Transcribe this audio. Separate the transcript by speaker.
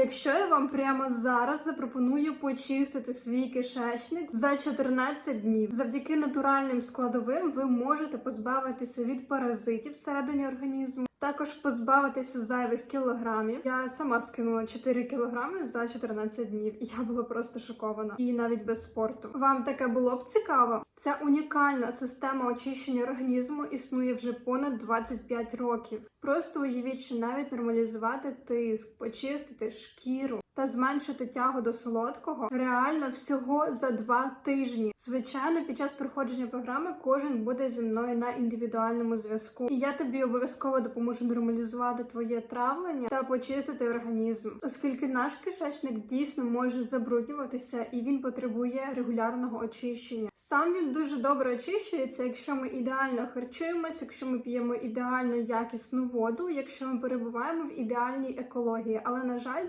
Speaker 1: якщо я вам прямо зараз запропоную почистити свій кишечник за 14 днів, завдяки натуральним складовим ви можете позбавитися від паразитів всередині організму. Також позбавитися зайвих кілограмів. Я сама скинула 4 кілограми за 14 днів. і Я була просто шокована. І навіть без спорту. Вам таке було б цікаво? Ця унікальна система очищення організму існує вже понад 25 років. Просто уявіть, що навіть нормалізувати тиск, почистити шкіру та зменшити тягу до солодкого реально всього за два тижні. Звичайно, під час проходження програми кожен буде зі мною на індивідуальному зв'язку. І я тобі обов'язково допоможу нормалізувати твоє травлення та почистити організм, оскільки наш кишечник дійсно може забруднюватися і він потребує регулярного очищення. Сам він дуже добре очищується, якщо ми ідеально харчуємося, якщо ми п'ємо ідеально якісну воду, якщо ми перебуваємо в ідеальній екології. Але на жаль,